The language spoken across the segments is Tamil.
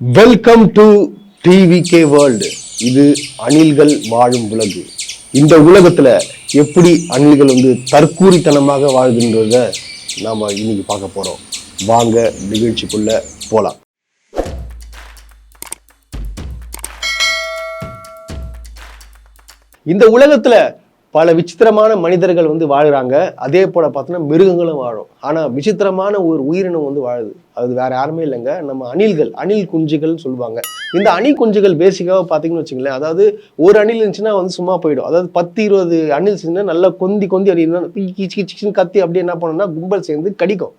வெல்கம் டு டிவிகே வேர்ல்டு இது அணில்கள் வாழும் உலகு. இந்த உலகத்துல எப்படி அணில்கள் வந்து தற்கூரித்தனமாக வாழ்கின்றத நாம இன்னைக்கு பார்க்க போறோம். வாங்க நிகழ்ச்சிக்குள்ள போலாம். இந்த உலகத்துல பல விசித்திரமான மனிதர்கள் வந்து வாழ்கிறாங்க அதே போல் பார்த்தோன்னா மிருகங்களும் வாழும். ஆனால் விசித்திரமான ஒரு உயிரினம் வந்து வாழுது. அது வேறு யாருமே இல்லைங்க. நம்ம அணில்கள் அணில் குஞ்சுகள்னு சொல்லுவாங்க. இந்த அணி குஞ்சுகள் பேசிக்காக பார்த்தீங்கன்னு வச்சுங்களேன் அதாவது ஒரு அணில் இருந்துச்சுன்னா வந்து சும்மா போயிடும். அதாவது பத்து இருபது அணில் இருந்துச்சுன்னா நல்லா கொந்தி கொந்தி அப்படின்னா கிச்சு கிச்சுன்னு கத்தி அப்படியே என்ன பண்ணணும்னா கும்பல் சேர்ந்து கடிக்கும்.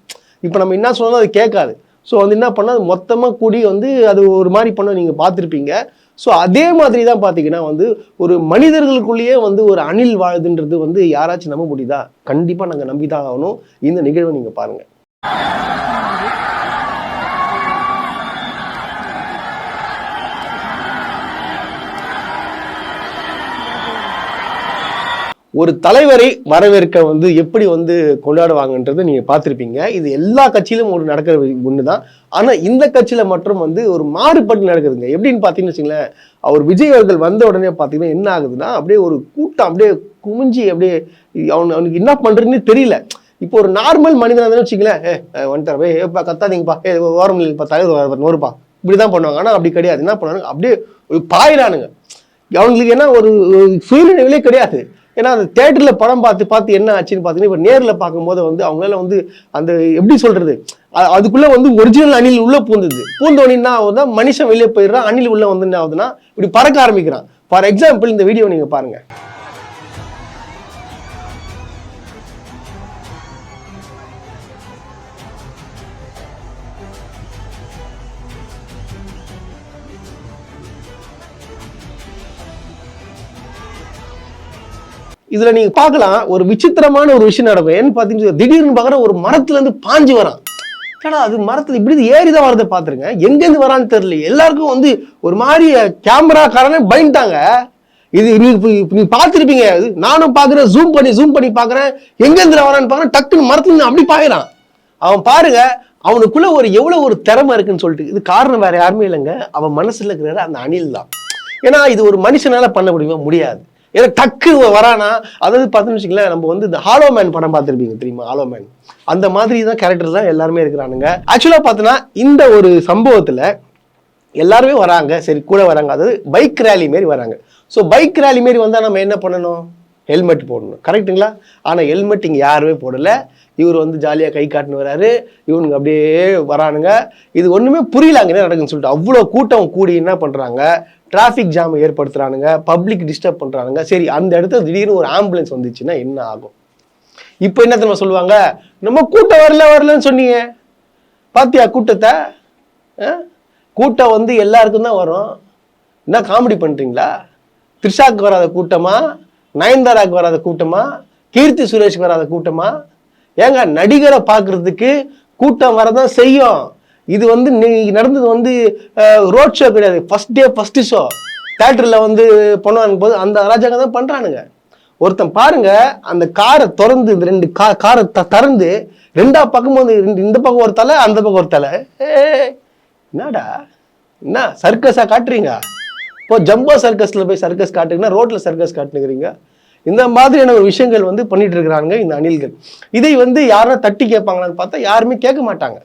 இப்போ நம்ம என்ன சொன்னாலும் அது கேட்காது. ஸோ வந்து என்ன பண்ணால் அது மொத்தமாக கூடி வந்து அது ஒரு மாதிரி பண்ண நீங்கள் பார்த்துருப்பீங்க. ஸோ அதே மாதிரி தான் பார்த்தீங்கன்னா வந்து ஒரு மனிதர்களுக்குள்ளேயே வந்து ஒரு அணில் வாழுதுன்றது வந்து யாராச்சும் நம்ப முடியுதா? கண்டிப்பாக நாங்கள் நம்பி தான் ஆகணும். இந்த நிகழ்வை நீங்கள் பாருங்கள் ஒரு தலைவரை வரவேற்க வந்து எப்படி வந்து கொண்டாடுவாங்கன்றதை நீங்க பார்த்துருப்பீங்க. இது எல்லா கட்சியிலும் ஒரு நடக்கிற ஒன்று தான் ஆனால் இந்த கட்சியில் மட்டும் வந்து ஒரு மாறுபட்டு நடக்குதுங்க. எப்படின்னு பார்த்தீங்கன்னு வச்சுங்களேன் அவர் விஜய் அவர்கள் வந்த உடனே பார்த்தீங்கன்னா என்ன ஆகுதுன்னா அப்படியே ஒரு கூட்டம் அப்படியே குமிஞ்சி அப்படியே அவனு அவனுக்கு என்ன பண்ணுறதுன்னு தெரியல. இப்போ ஒரு நார்மல் மனிதனாக இருந்தாலும் வச்சுங்களேன் ஏ வந்துட்டார். ஏப்பா கத்தாதீங்கப்பா. ஏ ஓரம் இல்லைப்பா தலைவர் நோருப்பா இப்படிதான் பண்ணுவாங்க. ஆனால் அப்படி கிடையாது. என்ன பண்ணுவாங்க அப்படியே பாயிறானுங்க. அவங்களுக்கு என்ன ஒரு ஒரு சுயநினைவிலே கிடையாது. ஏன்னா அந்த தேட்டரில் படம் பார்த்து பார்த்து என்ன ஆச்சுன்னு பார்த்தீங்கன்னா இப்போ நேரில் பார்க்கும்போது வந்து அவங்களால வந்து அந்த எப்படி சொல்றது? அதுக்குள்ளே அதுக்குள்ள வந்து ஒரிஜினல் அணில் உள்ள பூந்தது. பூந்தோனின்னா ஆகுதுன்னா மனுஷன் வெளியே போயிடுறான் அணில் உள்ள வந்து என்ன ஆகுதுன்னா இப்படி பறக்க ஆரம்பிக்கிறான். ஃபார் எக்ஸாம்பிள் இந்த வீடியோ நீங்க பாருங்க. இதுல நீங்க பார்க்கலாம் ஒரு விசித்திரமான ஒரு விஷயம் நடக்கும். ஏன்னு பாத்தீங்கன்னா திடீர்னு பார்க்குற ஒரு மரத்துல இருந்து பாஞ்சு வரான். ஏன்னா அது மரத்துல இப்படி ஏறி தான் வரதை பாத்துருங்க. எங்கேருந்து வரான்னு தெரியல. எல்லாருக்கும் வந்து ஒரு மாதிரி கேமரா காரனே பயந்துட்டாங்க. இது நீ நீ பார்த்திருப்பீங்க. நானும் பார்க்குறேன் ஜூம் பண்ணி ஜூம் பண்ணி பார்க்குறேன். எங்கேருந்து வரான்னு பார்க்குறேன் டக்குன்னு மரத்துல அப்படி பாயிறான். அவன் பாருங்க அவனுக்குள்ள ஒரு எவ்வளவு ஒரு திறமை இருக்குன்னு சொல்லிட்டு இது காரணம் வேற யாருமே இல்லைங்க. அவன் மனசுல இருக்கிற அந்த அணில் தான் ஏன்னா இது ஒரு மனுஷனால பண்ண முடியுமா? முடியாது. ஏன்னா டக்கு வரானா? அதாவது பார்த்தீங்கன்னு வச்சுங்களேன் நம்ம வந்து இந்த ஹாலோ மேன் படம் பார்த்துருப்பீங்க தெரியுமா? ஹாலோ மேன் அந்த மாதிரி தான் கேரக்டர் தான் எல்லாருமே இருக்கிறானுங்க. ஆக்சுவலாக பார்த்தோன்னா இந்த ஒரு சம்பவத்தில் எல்லாருமே வராங்க. சரி கூட வராங்க. அதாவது பைக் ரேலி மாரி வராங்க. ஸோ பைக் ரேலி மாரி வந்தால் நம்ம என்ன பண்ணணும்? ஹெல்மெட் போடணும். கரெக்ட்டுங்களா? ஆனால் ஹெல்மெட் இங்கே யாருமே போடலை. இவர் வந்து ஜாலியாக கை காட்டுன்னு வராரு. இவனுங்க அப்படியே வரானுங்க. இது ஒன்றுமே புரியல அங்கே என்ன நடக்குன்னு சொல்லிட்டு. அவ்வளோ கூட்டம் கூடி என்ன பண்ணுறாங்க டிராஃபிக் ஜாம் ஏற்படுத்துகிறானுங்க பப்ளிக் டிஸ்டர்ப் பண்ணுறானுங்க சரி அந்த இடத்துல திடீர்னு ஒரு ஆம்புலன்ஸ் வந்துச்சுன்னா என்ன ஆகும்? இப்போ என்ன தெரியுமா சொல்லுவாங்க? நம்ம கூட்டம் வரல வரலன்னு சொன்னீங்க. பாத்தியா கூட்டத்தை? ஆ? கூட்டம் வந்து எல்லாருக்கும் தான் வரும். என்ன காமெடி பண்ணுறீங்களா த்ரிஷாக்கு வராத கூட்டமாக நயன்தாராக்கு வராத கூட்டமா? கீர்த்தி சுரேஷ்க்கு வராத கூட்டமா? ஏங்க நடிகரை பார்க்கறதுக்கு கூட்டம் வரதான் செய்யும். இது வந்து நீ- நடந்தது வந்து ரோட் ஷோ கிடையாது. ஃபஸ்ட் டே ஃபஸ்ட்டு ஷோ தேட்டரில் வந்து பண்ணுவாங்க போது அந்த அராஜகம் தான் பண்ணுறானுங்க ஒருத்தன் பாருங்க அந்த காரை திறந்து இந்த ரெண்டு கா காரை த- திறந்து ரெண்டா பக்கமும் வந்து ரெண்டு இந்த பக்கம் ஒரு தலை அந்த பக்கம் ஒரு தலை. என்னடா? என்ன சர்க்கஸாக காட்டுறீங்க? இப்போ ஜம்போ சர்க்கஸில் போய் சர்க்கஸ் காட்டுங்கன்னா ரோட்டில் சர்க்கஸ் காட்டுனுக்கிறீங்க இந்த மாதிரியான ஒரு விஷயங்கள் வந்து பண்ணிட்டு இருக்கிறாங்க இந்த அணில்கள். இதை வந்து யாரும் தட்டி கேட்பாங்களான்னு பார்த்தா யாருமே கேட்க மாட்டாங்க.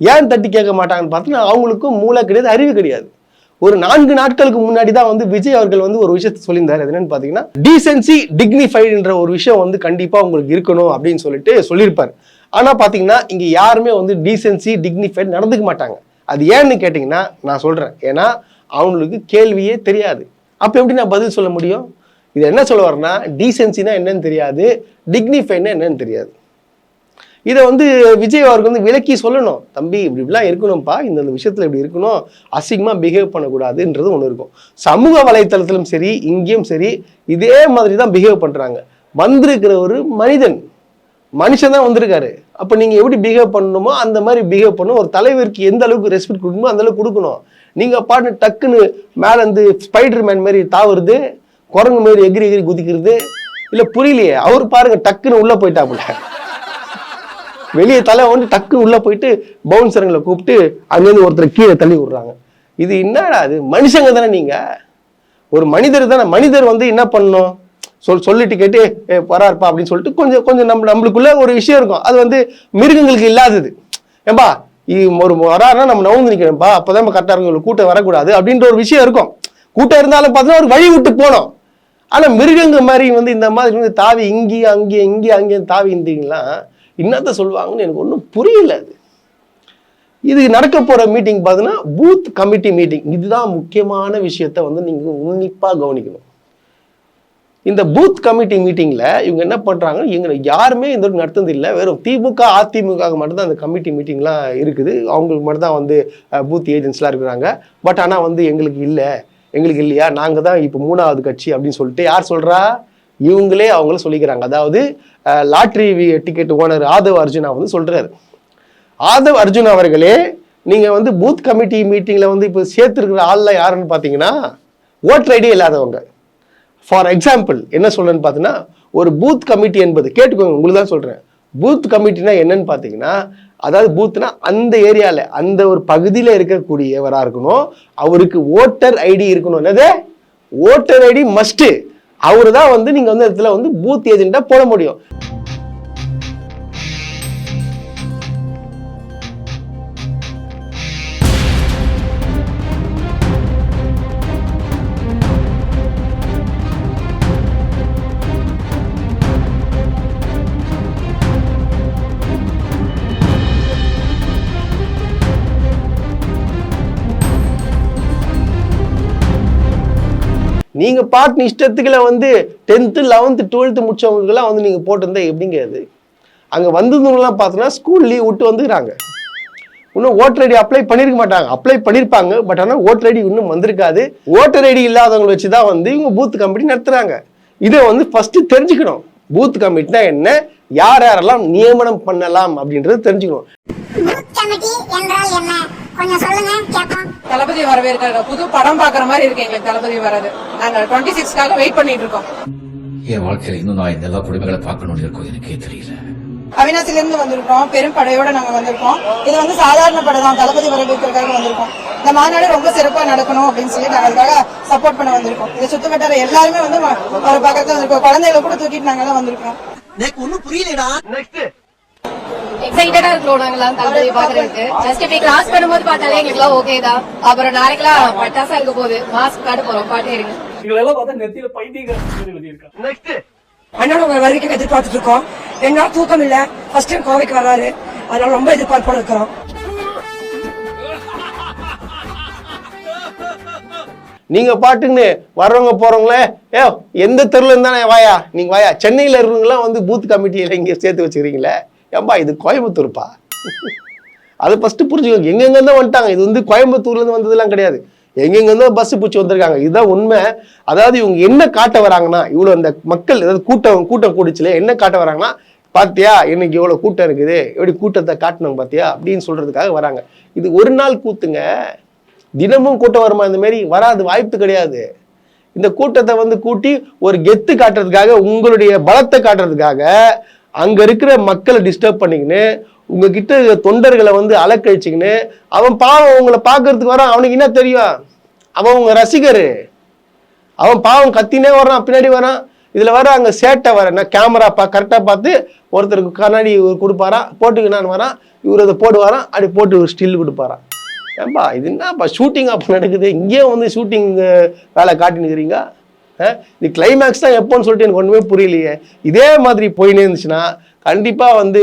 ஏன் தட்டி கேட்க மாட்டாங்கன்னு பார்த்தா அவங்களுக்கும் மூளை கிடையாது அறிவு கிடையாது. ஒரு நான்கு நாட்களுக்கு முன்னாடி தான் வந்து விஜய் அவர்கள் வந்து ஒரு விஷயத்தை சொல்லியிருந்தார். என்னன்னு பார்த்தீங்கன்னா டீசென்சி டிக்னிஃபைடுன்ற ஒரு விஷயம் வந்து கண்டிப்பாக உங்களுக்கு இருக்கணும் அப்படின்னு சொல்லிட்டு சொல்லியிருப்பார். ஆனால் பார்த்தீங்கன்னா இங்கே யாருமே வந்து டீசென்சி டிக்னிஃபைடு நடந்துக்க மாட்டாங்க. அது ஏன்னு கேட்டிங்கன்னா நான் சொல்கிறேன் ஏன்னா அவங்களுக்கு கேள்வியே தெரியாது. அப்போ எப்படி நான் பதில் சொல்ல முடியும்? இது என்ன சொல்ல வரேன்னா டீசென்சினா என்னன்னு தெரியாது டிக்னிஃபைன்னா என்னன்னு தெரியாது. இதை வந்து விஜய் அவருக்கு வந்து விளக்கி சொல்லணும். தம்பி இப்படி இப்படிலாம் இருக்கணும்ப்பா இந்த விஷயத்தில் இப்படி இருக்கணும் அசிங்கமாக பிஹேவ் பண்ணக்கூடாதுன்றது ஒன்று இருக்கும். சமூக வலைத்தளத்திலும் சரி இங்கேயும் சரி இதே மாதிரி தான் பிஹேவ் பண்ணுறாங்க வந்திருக்கிற ஒரு மனிதன் மனுஷன் தான் வந்திருக்காரு. அப்போ நீங்கள் எப்படி பிஹேவ் பண்ணணுமோ அந்த மாதிரி பிஹேவ் பண்ணணும். ஒரு தலைவருக்கு எந்த அளவுக்கு ரெஸ்பெக்ட் கொடுக்கணுமோ அந்த அளவுக்கு கொடுக்கணும். நீங்கள் பாட்டு டக்குன்னு மேல இருந்து ஸ்பைடர் மேன் மாதிரி தாவுறது குரங்கு மாதிரி எகிரி எகிரி குதிக்கிறது இல்லை புரியலையே அவர் பாருங்க டக்குன்னு உள்ளே போயிட்டாப்புல. வெளியே தலை வந்து டக்குன்னு உள்ள போயிட்டு பவுன்சருங்களை கூப்பிட்டு அங்கேருந்து ஒருத்தர் கீழே தள்ளி விடுறாங்க. இது என்னடா அது மனுஷங்க தானே நீங்கள் ஒரு மனிதர் தானே? மனிதர் வந்து என்ன பண்ணணும் சொல் சொல்லிட்டு கேட்டு ஏ வராருப்பா அப்படின்னு சொல்லிட்டு கொஞ்சம் கொஞ்சம் நம்ம நம்மளுக்குள்ள ஒரு விஷயம் இருக்கும். அது வந்து மிருகங்களுக்கு இல்லாதது. ஏம்பா ஒரு வராருன்னா நம்ம நவுந்து நிற்கணும்ப்பா அப்போதான் நம்ம கரெக்டாக இருக்கும் கூட்டம் வரக்கூடாது அப்படின்ற ஒரு விஷயம் இருக்கும். கூட்டம் இருந்தாலும் பார்த்தீங்கன்னா ஒரு வழி விட்டு போனோம் ஆனால் மிருகங்க மாதிரி வந்து இந்த மாதிரி வந்து தாவி இங்கேயும் அங்கேயும் இங்கேயும் அங்கேயும் தாவி இருந்தீங்களா என்னத்த சொல்லுவாங்கன்னு எனக்கு ஒன்றும் புரியல அது. இது நடக்க போகிற மீட்டிங் பார்த்தீங்கன்னா பூத் கமிட்டி மீட்டிங் இதுதான் முக்கியமான விஷயத்த வந்து நீங்கள் உன்னிப்பாக கவனிக்கணும். இந்த பூத் கமிட்டி மீட்டிங்கில் இவங்க என்ன பண்ணுறாங்க இவங்க யாருமே இந்த ஒரு இல்லை. வெறும் திமுக அதிமுக மட்டும்தான் அந்த கமிட்டி மீட்டிங்லாம் இருக்குது. அவங்களுக்கு மட்டும்தான் வந்து பூத் ஏஜென்ட்ஸ்லாம் இருக்கிறாங்க. பட் ஆனால் வந்து எங்களுக்கு இல்லை. எங்களுக்கு இல்லையா? நாங்கள் தான் இப்போ மூணாவது கட்சி அப்படின்னு சொல்லிட்டு யார் சொல்கிறா இவங்களே அவங்கள சொல்லிக்கிறாங்க. அதாவது lottery ticket owner Aadhav Arjuna வந்து சொல்கிறாரு ஆதவ் அர்ஜுன் அவர்களே நீங்கள் வந்து பூத் கமிட்டி மீட்டிங்கில் வந்து இப்போ சேர்த்துருக்கிற ஆளில் யாருன்னு பார்த்தீங்கன்னா ஓட்டர் ஐடியே இல்லாதவங்க. ஃபார் எக்ஸாம்பிள் என்ன சொல்றேன்னு பார்த்தீங்கன்னா ஒரு பூத் கமிட்டி என்பது கேட்டுக்கோங்க உங்களுக்கு தான் சொல்கிறேன் பூத் கமிட்டினா என்னன்னு பார்த்தீங்கன்னா அதாவது பூத்னா அந்த ஏரியாவில் அந்த ஒரு பகுதியில் இருக்கக்கூடியவராக இருக்கணும். அவருக்கு ஓட்டர் ஐடி இருக்கணும். என்னது? ஓட்டர் ஐடி மஸ்ட்டு அவர் தான் வந்து நீங்கள் வந்து இடத்துல வந்து பூத் ஏஜெண்ட்டாக போட முடியும். நீங்க பாட்டு இஷ்டத்துக்குள்ள வந்து டென்த்து லெவன்த்து டுவெல்த்து முடிச்சவங்களுக்குலாம் வந்து நீங்க போட்டிருந்தா எப்படிங்க அது அங்க வந்தவங்கலாம் பார்த்தோன்னா ஸ்கூல் லீவ் விட்டு வந்துக்கிறாங்க. இன்னும் ஓட்டர் ஐடி அப்ளை பண்ணியிருக்க மாட்டாங்க. அப்ளை பண்ணியிருப்பாங்க பட் ஆனால் ஓட்டர் ஐடி இன்னும் வந்திருக்காது. ஓட்டர் ஐடி இல்லாதவங்களை வச்சு தான் வந்து இவங்க பூத் கமிட்டி நடத்துறாங்க. இதை வந்து ஃபர்ஸ்ட் தெரிஞ்சுக்கணும். பூத் கமிட்டினா என்ன? யார் யாரெல்லாம் நியமனம் பண்ணலாம் அப்படின்றது தெரிஞ்சுக்கணும். கொஞ்சம் சொல்லுங்க கேட்போம் தளபதி வரவேற்கிற புது படம் பாக்குற மாதிரி இருக்கு எங்களுக்கு தளபதி வர்றது நாங்க டுவெண்ட்டி சிக்ஸ்க்காக வெயிட் பண்ணிட்டு இருக்கோம். என் வாழ்க்கையில இன்னும் நான் இந்த எல்லா குடும்பங்களை பார்க்கணும்னு இருக்கும் எனக்கே தெரியல. அவினாசில இருந்து வந்திருக்கோம் பெரும் படையோட நாங்க வந்திருக்கோம். இது வந்து சாதாரண படை தான். தளபதி வரவேற்கிறதுக்காக வந்திருக்கோம். இந்த மாநாடு ரொம்ப சிறப்பா நடக்கணும் அப்படின்னு சொல்லி நாங்க அதுக்காக சப்போர்ட் பண்ண வந்திருக்கோம். இந்த சுத்து வட்டார எல்லாருமே வந்து ஒரு பக்கத்துல வந்திருக்கோம். குழந்தைகளை கூட தூக்கிட்டு நாங்க தான் வந்திருக்கோம் எனக்கு ஒண்ணும் புரியலடா. எக்ஸைட்டடா இருக்கிறோம் நாங்கெல்லாம் தளபதி பாக்குறதுக்கு ஜஸ்ட் இப்படி கிராஸ் பண்ணும்போது பார்த்தாலே எங்களுக்குலாம் ஓகே தான். அப்புறம் நாளைக்கெல்லாம் பட்டாசா இருக்க போகுது. மாஸ்க் காட்ட போறோம். பாட்டே இருங்க. எங்களெல்லாம் பார்த்தா நெத்தியில பைத்தியக்காரன் எழுதியிருக்கான் அண்ணன் உங்க வருகைக்கு எதிர்பார்த்துட்டு இருக்கோம். நாள் தூக்கம் இல்ல? ஃபர்ஸ்ட் டைம் கோவைக்கு வர்றாரு அதனால ரொம்ப எதிர்பார்ப்போட இருக்கிறோம். நீங்க பாட்டுன்னு வர்றவங்க போறவங்களே ஏ எந்த தெருல இருந்தானே வாயா? நீங்க வாயா? சென்னையில இருக்கிறவங்களாம் வந்து பூத் கமிட்டியில இங்க சேர்த்து வச்சுக்கிறீங்களே? ஏம்பா இது கோயம்புத்தூர்ப்பா? அதை ஃபஸ்ட்டு புரிஞ்சுக்கோங்க எங்கெங்கேருந்தோ வந்துட்டாங்க. இது வந்து கோயம்புத்தூர்ல இருந்து கிடையாது. எங்கெங்கேருந்தோ பஸ் பிடிச்சி வந்திருக்காங்க. இதுதான் உண்மை. அதாவது இவங்க என்ன காட்ட வராங்கன்னா இவ்வளோ இந்த மக்கள் அதாவது கூட்டம் கூட்டம் கூடிச்சுல என்ன காட்ட வராங்கன்னா பார்த்தியா இன்னைக்கு இவ்வளோ கூட்டம் இருக்குது. எப்படி கூட்டத்தை காட்டணும் பார்த்தியா அப்படின்னு சொல்றதுக்காக வராங்க. இது ஒரு நாள் கூத்துங்க. தினமும் கூட்டம் வருமா இந்த மாதிரி வராது வாய்ப்பு கிடையாது. இந்த கூட்டத்தை வந்து கூட்டி ஒரு கெத்து காட்டுறதுக்காக உங்களுடைய பலத்தை காட்டுறதுக்காக அங்க இருக்கிற மக்களை டிஸ்டர்ப் பண்ணிக்கின்னு உங்ககிட்ட தொண்டர்களை வந்து அலக்கழிச்சுக்கின்னு அவன் பாவம் உங்களை பார்க்கறதுக்கு வரான் அவனுக்கு என்ன தெரியும்? அவன் உங்க ரசிகர். அவன் பாவம் கத்தினே வரான் பின்னாடி வரான். இதில் வர அங்கே சேட்டை வர என்ன கேமரா பா கரெக்டாக பார்த்து ஒருத்தருக்கு கண்ணாடி இவர் கொடுப்பாராம் போட்டுக்கினான்னு வரான். இவர் அதை போடுவாராம் அப்படி போட்டு ஒரு ஸ்டில் கொடுப்பாரா. ஏன்பா இது என்னப்பா ஷூட்டிங் அப்போ நடக்குது? இங்கேயும் வந்து ஷூட்டிங் வேலை காட்டினுக்கிறீங்க இது கிளைமேக்ஸ் தான் எப்போன்னு சொல்லிட்டு எனக்கு ஒன்றுமே புரியலையே. இதே மாதிரி போயினே இருந்துச்சுன்னா கண்டிப்பாக வந்து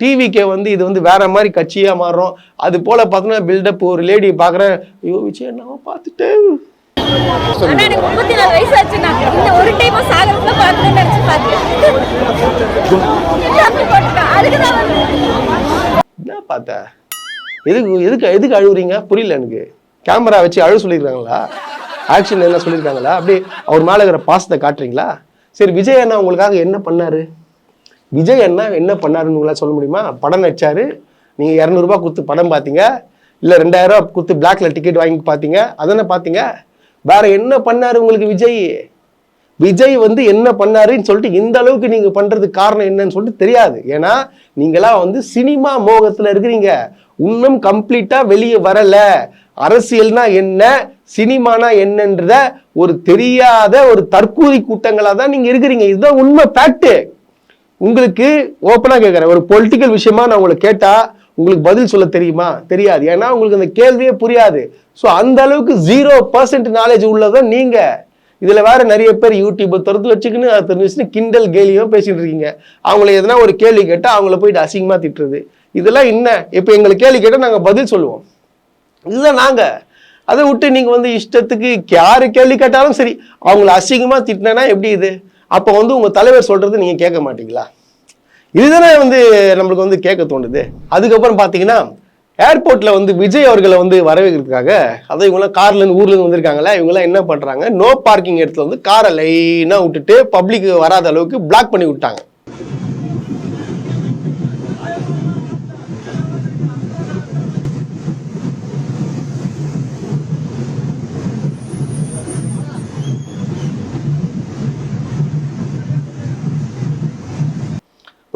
டிவிக்கே வந்து இது வந்து வேற மாதிரி கட்சியாக மாறும். அது போல் பார்த்தோன்னா பில்டப் ஒரு லேடி பார்க்குறேன். ஐயோ விஜய் நான் பார்த்துட்டேன்? என்ன பார்த்த? எதுக்கு எதுக்கு எதுக்கு அழுவுறீங்க? புரியல எனக்கு. கேமரா வச்சு அழுவ சொல்லியிருக்காங்களா ஆக்ஷன் என்ன சொல்லியிருக்காங்களா? அப்படி அவர் மேலே இருக்கிற பாசத்தை காட்டுறீங்களா? சரி விஜய் அண்ணா உங்களுக்காக என்ன பண்ணார்? விஜய் அண்ணா என்ன பண்ணாருன்னு உங்களால் சொல்ல முடியுமா? படம் நடிச்சாரு. நீங்கள் இரநூறுபா கொடுத்து படம் பார்த்தீங்க. இல்லை ரெண்டாயிரம் ரூபா கொடுத்து பிளாக்ல டிக்கெட் வாங்கி பார்த்தீங்க. அதானே பார்த்தீங்க? வேற என்ன பண்ணார் உங்களுக்கு விஜய்? விஜய் வந்து என்ன பண்ணாருன்னு சொல்லிட்டு இந்த அளவுக்கு நீங்கள் பண்ணுறதுக்கு காரணம் என்னன்னு சொல்லிட்டு தெரியாது. ஏன்னா நீங்களாம் வந்து சினிமா மோகத்தில் இருக்கிறீங்க. இன்னும் கம்ப்ளீட்டாக வெளியே வரல. அரசியல்னா என்ன சினிமானா என்னன்றத ஒரு தெரியாத ஒரு தற்கூரி கூட்டங்களாக தான் நீங்கள் இருக்கிறீங்க. இதுதான் உண்மை ஃபேக்ட்டு உங்களுக்கு ஓப்பனாக கேட்குறேன் ஒரு பொலிட்டிக்கல் விஷயமா நான் உங்களை கேட்டால் உங்களுக்கு பதில் சொல்ல தெரியுமா? தெரியாது. ஏன்னா உங்களுக்கு அந்த கேள்வியே புரியாது. ஸோ அந்த அளவுக்கு ஜீரோ பர்சன்ட் நாலேஜ் உள்ளதான் நீங்கள் இதில் வேற நிறைய பேர் யூடியூப்பை திறந்து வச்சுக்கின்னு அதை தெரிஞ்சுன்னு கிண்டல் கேலியும் பேசிகிட்டு இருக்கீங்க. அவங்கள எதனா ஒரு கேள்வி கேட்டால் அவங்கள போயிட்டு அசிங்கமாக திட்டுறது. இதெல்லாம் என்ன? இப்போ எங்களுக்கு கேள்வி கேட்டால் நாங்கள் பதில் சொல்லுவோம். இதுதான் நாங்கள் அதை விட்டு நீங்கள் வந்து இஷ்டத்துக்கு யார் கேள்வி கேட்டாலும் சரி அவங்கள அசிங்கமாக திட்டினா எப்படி இது? அப்போ வந்து உங்கள் தலைவர் சொல்கிறது நீங்கள் கேட்க மாட்டீங்களா? இதுதானே வந்து நம்மளுக்கு வந்து கேட்க தோணுது. அதுக்கப்புறம் பார்த்தீங்கன்னா ஏர்போர்ட்டில் வந்து விஜய் அவர்களை வந்து வரவேற்கிறதுக்காக அதை இவங்களாம் கார்லேருந்து ஊர்லேருந்து வந்திருக்காங்களா இவங்களாம் என்ன பண்ணுறாங்க நோ பார்க்கிங் இடத்துல வந்து காரை லைனாக விட்டுட்டு பப்ளிக் வராத அளவுக்கு பிளாக் பண்ணி விட்டாங்க.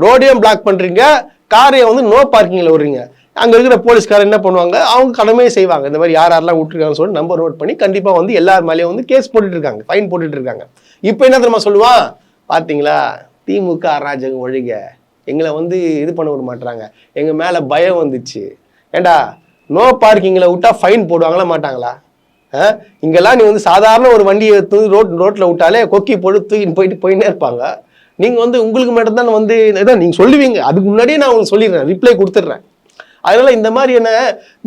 ரோடையும் பிளாக் பண்ணுறீங்க காரையும் வந்து நோ பார்க்கிங்கில் விடுறீங்க. அங்கே இருக்கிற போலீஸ்காரர் என்ன பண்ணுவாங்க? அவங்க கடமையை செய்வாங்க. இந்த மாதிரி யார் யாரெல்லாம் விட்டுருக்காங்கன்னு சொல்லி நம்பர் நோட் பண்ணி கண்டிப்பாக வந்து எல்லார் மேலேயும் வந்து கேஸ் போட்டுட்டு இருக்காங்க. ஃபைன் போட்டுட்டு இருக்காங்க. இப்போ என்ன தெரியுமா சொல்லுவான் பார்த்தீங்களா திமுக அராஜகம் ஒழிக. எங்களை வந்து இது பண்ண விட மாட்டாங்க எங்கள் மேலே பயம் வந்துச்சு. ஏண்டா? நோ பார்க்கிங்கில் விட்டா ஃபைன் போடுவாங்களா மாட்டாங்களா? ஆ? இங்கெல்லாம் நீ வந்து சாதாரண ஒரு வண்டியை ரோட் ரோட்டில் விட்டாலே கொக்கி போட்டு தூக்கின்னு போயிட்டு போயின்னே இருப்பாங்க. நீங்கள் வந்து உங்களுக்கு மட்டும்தான் வந்து இதான் நீங்கள் சொல்லுவீங்க. அதுக்கு முன்னாடியே நான் உங்களுக்கு சொல்லிடுறேன். ரிப்ளை கொடுத்துட்றேன். அதனால் இந்த மாதிரியான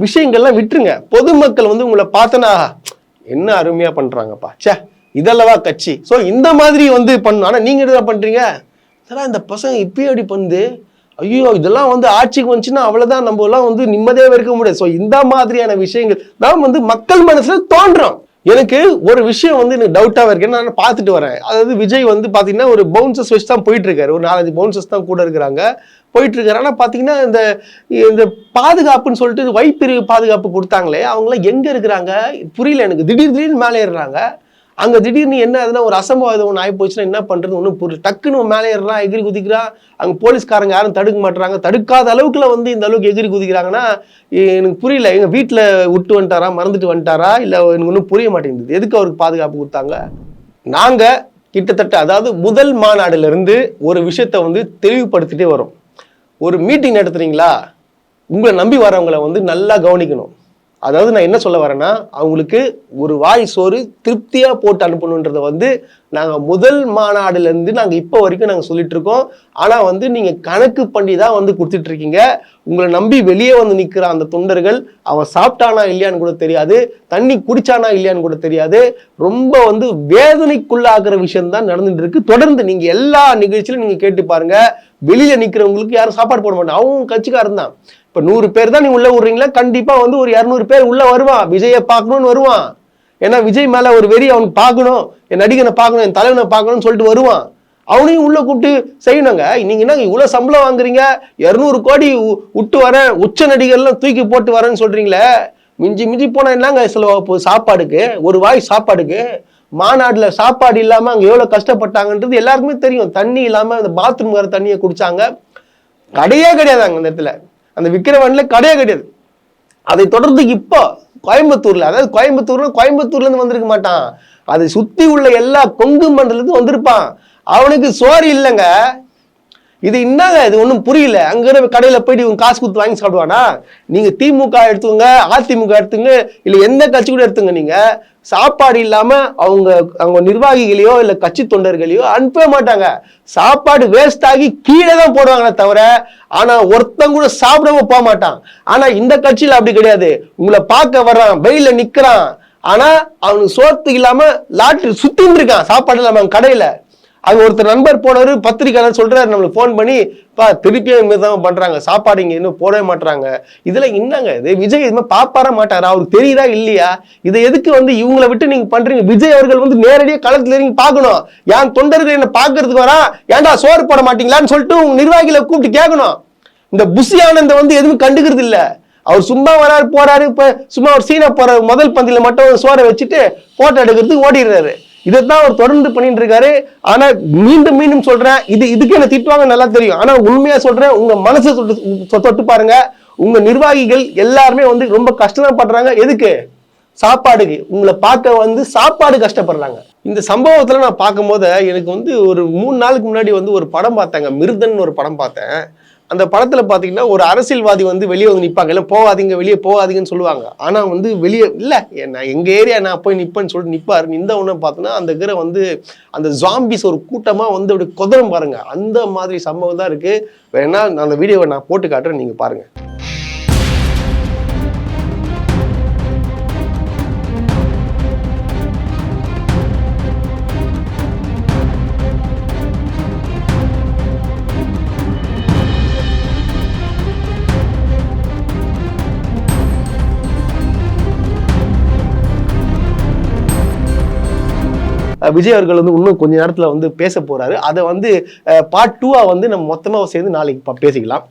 விஷயங்கள்லாம் விட்டுருங்க. பொதுமக்கள் வந்து உங்களை பார்த்தனா என்ன அருமையாக பண்ணுறாங்கப்பா ச்சே இதல்லவா கட்சி. ஸோ இந்த மாதிரி வந்து பண்ணணும் ஆனால் நீங்கள் என்ன பண்ணுறீங்க இதெல்லாம் இந்த பசங்க இப்பயே அப்படி பண்ணுது? ஐயோ இதெல்லாம் வந்து ஆட்சிக்கு வந்துச்சுன்னா அவ்வளோதான் நம்மலாம் வந்து நிம்மதியாக இருக்க முடியாது. ஸோ இந்த மாதிரியான விஷயங்கள் தான் வந்து மக்கள் மனசில் தோன்றும். எனக்கு ஒரு விஷயம் வந்து எனக்கு டவுட்டாக இருக்கு. நான் பார்த்துட்டு வரேன். அதாவது விஜய் வந்து பார்த்தீங்கன்னா ஒரு பவுன்சஸ் வச்சு தான் போயிட்டு இருக்காரு ஒரு நாலஞ்சு பவுன்சஸ் தான் கூட இருக்கிறாங்க. போயிட்டு இருக்காரு ஆனால் பார்த்தீங்கன்னா இந்த இந்த பாதுகாப்புன்னு சொல்லிட்டு வைப்பிரிவு பாதுகாப்பு கொடுத்தாங்களே அவங்களாம் எங்கே இருக்கிறாங்க? புரியல எனக்கு. திடீர் திடீர்னு மேலே ஏறுறாங்க. அங்கே திடீர்னு என்ன ஆகுதுன்னா ஒரு அசம்பாவிதம் ஒன்று ஆகி போச்சுன்னா என்ன பண்ணுறது ஒன்றும் புரியல டக்குன்னு மேலே ஏறான் எகிரி குதிக்கிறான் அங்கே போலீஸ்காரங்க யாரும் தடுக்க மாட்டுறாங்க தடுக்காத அளவுக்குல வந்து இந்த அளவுக்கு எகிரி குதிக்கிறாங்கன்னா எனக்கு புரியல. எங்கள் வீட்டில் விட்டு வந்துட்டாரா? மறந்துட்டு வந்துட்டாரா? இல்லை எனக்கு ஒன்றும் புரிய மாட்டேங்குது. எதுக்கு அவருக்கு பாதுகாப்பு கொடுத்தாங்க? நாங்கள் கிட்டத்தட்ட அதாவது முதல் மாநாடுலேருந்து ஒரு விஷயத்தை வந்து தெளிவுபடுத்திட்டே வரோம். ஒரு மீட்டிங் நடத்துறீங்களா? உங்களை நம்பி வரவங்களை வந்து நல்லா கவனிக்கணும். அதாவது நான் என்ன சொல்ல வரேன்னா அவங்களுக்கு ஒரு வாய் சோறு திருப்தியாக போட்டு அனுப்பணுன்றதை வந்து நாங்கள் முதல் மாநாடுலேருந்து நாங்கள் இப்போ வரைக்கும் நாங்கள் சொல்லிட்டு இருக்கோம் ஆனால் வந்து நீங்கள் கணக்கு பண்ணி தான் வந்து கொடுத்துட்டு இருக்கீங்க உங்களை நம்பி வெளியே வந்து நிற்கிற அந்த தொண்டர்கள் அவன் சாப்பிட்டானா இல்லையான்னு கூட தெரியாது. தண்ணி குடிச்சானா இல்லையான்னு கூட தெரியாது. ரொம்ப வந்து வேதனைக்குள்ளாகிற விஷயம் தான் நடந்துட்டு இருக்கு தொடர்ந்து நீங்கள் எல்லா நிகழ்ச்சியிலும் நீங்கள் கேட்டு பாருங்க. வெளியில் நிற்கிறவங்களுக்கு யாரும் சாப்பாடு போட மாட்டாங்க. அவங்க கட்சிக்காரன் தான். இப்போ நூறு பேர் தான் நீ உள்ளே விடுறீங்களா? கண்டிப்பாக வந்து ஒரு இரநூறு பேர் உள்ளே வருவான். விஜயை பார்க்கணும்னு வருவான். ஏன்னா விஜய் மேலே ஒரு வெறி அவனுக்கு பார்க்கணும் என் நடிகனை பார்க்கணும் என் தலைவனை பார்க்கணும்னு சொல்லிட்டு வருவான். அவனையும் உள்ள கூப்பிட்டு செய்யணுங்க. நீங்க என்ன இவ்வளவு சம்பளம் வாங்குறீங்க? இருநூறு கோடி விட்டு வரேன் உச்ச நடிகர்லாம் தூக்கி போட்டு வரேன்னு சொல்றீங்களே? மிஞ்சி மிஞ்சி போனா என்னங்க செலவாக சாப்பாடுக்கு ஒரு வாய் சாப்பாடுக்கு. மாநாடுல சாப்பாடு இல்லாம அங்க எவ்வளவு கஷ்டப்பட்டாங்கன்றது எல்லாருக்குமே தெரியும். தண்ணி இல்லாம அந்த பாத்ரூம் வர தண்ணியை குடிச்சாங்க. கடையே கிடையாது அங்க அந்த இடத்துல. அந்த விக்கிரவாண்டில கடையே கிடையாது. அதை தொடர்ந்து இப்போ கோயம்புத்தூர்ல அதாவது கோயம்புத்தூர்ல கோயம்புத்தூர்ல இருந்து வந்திருக்க மாட்டான். அதை சுத்தி உள்ள எல்லா கொங்கு மண்டலத்துக்கும் வந்திருப்பான். அவனுக்கு சோறு இல்லைங்க. இது என்னங்க? இது ஒன்றும் புரியல. அங்கே கடையில் போயிட்டு இவங்க காசு கொடுத்து வாங்கி சாப்பிடுவானா? நீங்கள் திமுக எடுத்துங்க அதிமுக எடுத்துங்க இல்லை எந்த கட்சி கூட எடுத்துங்க நீங்கள் சாப்பாடு இல்லாமல் அவங்க அவங்க நிர்வாகிகளையோ இல்லை கட்சி தொண்டர்களையோ அனுப்பவே மாட்டாங்க. சாப்பாடு வேஸ்ட் ஆகி கீழே தான் போடுவாங்களே தவிர ஆனால் ஒருத்தங்க கூட சாப்பிடவும் போக மாட்டான். ஆனால் இந்த கட்சியில் அப்படி கிடையாது. உங்களை பார்க்க வர்றான் வெயில நிற்கிறான் ஆனால் அவனுக்கு சோத்துக்கு இல்லாமல் லாட்ரி சுத்தின்னு இருக்கான். சாப்பாடு இல்லாமல் அவன் அது ஒருத்தர் நண்பர் போனவர் பத்திரிக்கையாளர் சொல்கிறார் நம்மளுக்கு ஃபோன் பண்ணி பா திருப்பியும் இந்த தான் சாப்பாடு இங்கே இன்னும் போடவே மாட்றாங்க. இதில் என்னங்க இது? விஜய் இது மாதிரி பாப்பாரா மாட்டாரா? அவருக்கு தெரியுதா இல்லையா? இதை எதுக்கு வந்து இவங்களை விட்டு நீங்கள் பண்ணுறீங்க விஜய் அவர்கள் வந்து நேரடியாக களத்தில் இறங்கி பார்க்கணும். என் தொண்டர்கள் என்னை பார்க்கறதுக்கு வரா? ஏன்டா சோறு போட மாட்டீங்களான்னு சொல்லிட்டு உங்கள் நிர்வாகிகளை கூப்பிட்டு கேட்கணும். இந்த புஷி ஆனந்த வந்து எதுவும் கண்டுக்கிறது இல்லை. அவர் சும்மா வராரு போறாரு இப்ப சும்மா ஒரு சீனா போற முதல் பந்தியில மட்டும் சோறை வச்சுட்டு போட்டோ எடுக்கிறதுக்கு ஓடிடுறாரு. இதைத்தான் அவர் தொடர்ந்து பண்ணிட்டு இருக்காரு ஆனா மீண்டும் மீண்டும் சொல்றேன் இது இதுக்கு என்ன திட்டுவாங்க நல்லா தெரியும். ஆனா உண்மையா சொல்றேன் உங்க மனசை தொட்டு தொட்டு பாருங்க. உங்க நிர்வாகிகள் எல்லாருமே வந்து ரொம்ப கஷ்டப்படுறாங்க. எதுக்கு? சாப்பாடுக்கு. உங்களை பார்க்க வந்து சாப்பாடு கஷ்டப்படுறாங்க. இந்த சம்பவத்தில் நான் பார்க்கும்போது எனக்கு வந்து ஒரு மூணு நாளுக்கு முன்னாடி வந்து ஒரு படம் பார்த்தேங்க. மிருதன் ஒரு படம் பார்த்தேன். அந்த படத்துல பாத்தீங்கன்னா ஒரு அரசியல்வாதி வந்து வெளியே வந்து நிப்பாங்க. இல்லை போகாதீங்க வெளியே போகாதீங்கன்னு சொல்லுவாங்க. ஆனா வந்து வெளியே இல்ல நான் எங்க ஏரியா நான் போய் நிப்பேன்னு சொல்லிட்டு நிப்பாரு. நின்ற உடனே பார்த்தோன்னா அந்த கிர வந்து அந்த ஜாம்பிஸ் ஒரு கூட்டமா வந்து அப்படி குதிரம் பாருங்க. அந்த மாதிரி சம்பவம் தான் இருக்கு. வேணா அந்த வீடியோவை நான் போட்டு காட்டுறேன். நீங்க பாருங்க. விஜய் அவர்கள் வந்து இன்னும் கொஞ்ச நேரத்தில் வந்து பேச போறாரு. அதை வந்து பார்ட் டூவா வந்து நம்ம மொத்தமாக சேர்ந்து நாளைக்கு பேசிக்கலாம்.